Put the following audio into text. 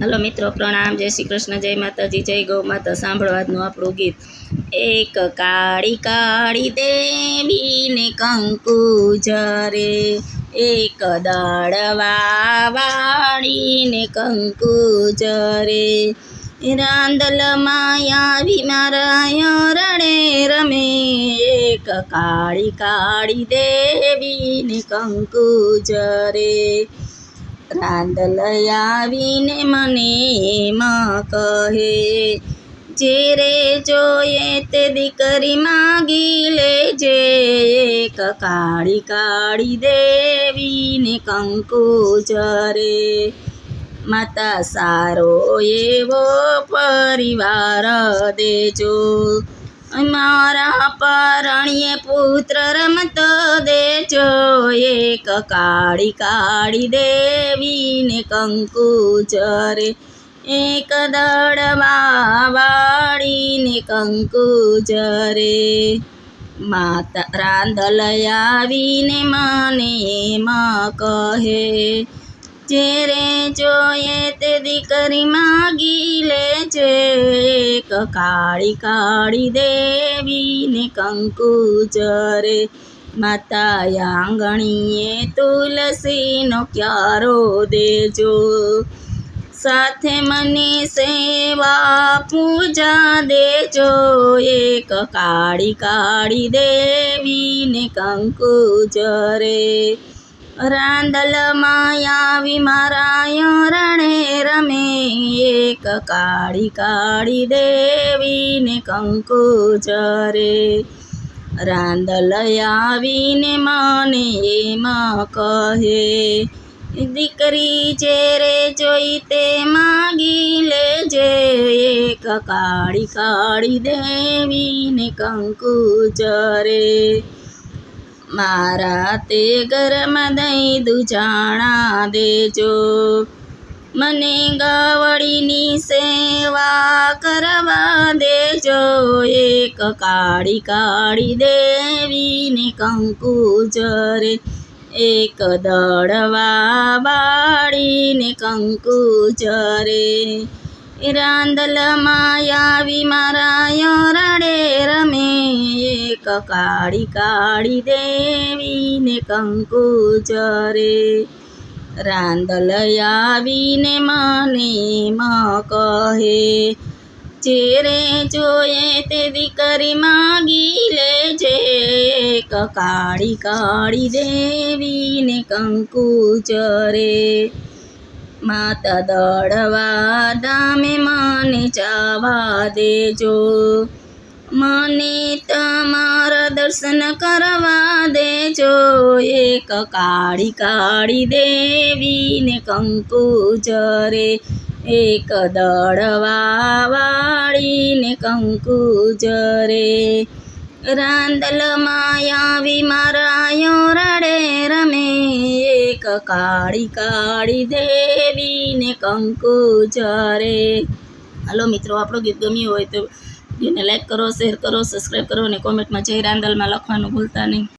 Hello મિત્રો, પ્રણામ, જય શ્રી કૃષ્ણ, જય માતાજી, જય ગૌ માતા સાંભળવાનું આપણું ગીત. એક કાળી કાળી દેવીને કંકુ જરે, એક દળવા વાળીને કંકુ જરે. રાંદલ માયાવી મારા રણે રમે, એક કાળી કાળી દેવીને કંકુ જરે. રાંદલ આવીને મને માં કહે, જે રે જોઈએ તે દીકરી માગી લેજે, એક કાળી કાળી દેવીને કંકુ જરે માતા સારો એવો પરિવાર દેજો. મારા પરણીએ પુત્ર રમતો દેજો, એક કાળી કાળી દેવીને કંકુ ચરે એક દડવા વાળીને કંકુ ચરે માતા રાંધલ આવીને મને એમાં કહે જે રે જોઈએ તે દીકરી માગી લેજે એક કાળી કાળી દેવીને કંકુ ચરે. માતા આંગણીએ તુલસીનો ક્યારો દેજો. સાથે મને સેવા પૂજા દેજો. એક કાળી કાળી દેવીને કંકુ જરે રાંદલ માયાવી મારાય રણે રમે, એક કાળી કાળી દેવીને કંકુ ચરે રાંદલ આવીને મને એમાં કહે, દીકરી જે રે જોઈ તે માગી લેજે, એક કાળી કાળી દેવીને કંકુ જરે મારા તે ઘરમાં દહીં દુજાણા દેજો. મને ગવળીની સેવા કરવા દેજો. એક કાળી કાળી દેવીને કંકુ જરે. એક દળવા બાળીને કંકુ જરે. રાંદલ માયાવી મારા રડે રમે. એક કાળી દેવીને કંકુચરે. રાંદલ આવીને મને માં કહે, ચેરે જોયે તે દીકરી માગી લેજે. એક કકાળી કાળી દેવીને કંકુચરે. માતા દળવા દામે મને જવા દેજો. મને તમારા દર્શન કરવા દેજો, એક કાળી કાળી દેવીને કંકુ જરે એક દળવા વાળીને કંકુ જરે રાંદલ માયાવી મારા રડે રમે, એક કાળી કાળી દેવીને કંકુ જરે હાલો મિત્રો, આપણું ગીત ગમ્યું હોય તો એને લાઇક કરો શેર કરો સબસ્ક્રાઈબ કરો અને કોમેન્ટમાં જય રાંદલમાં લખવાનું ભૂલતા નહીં.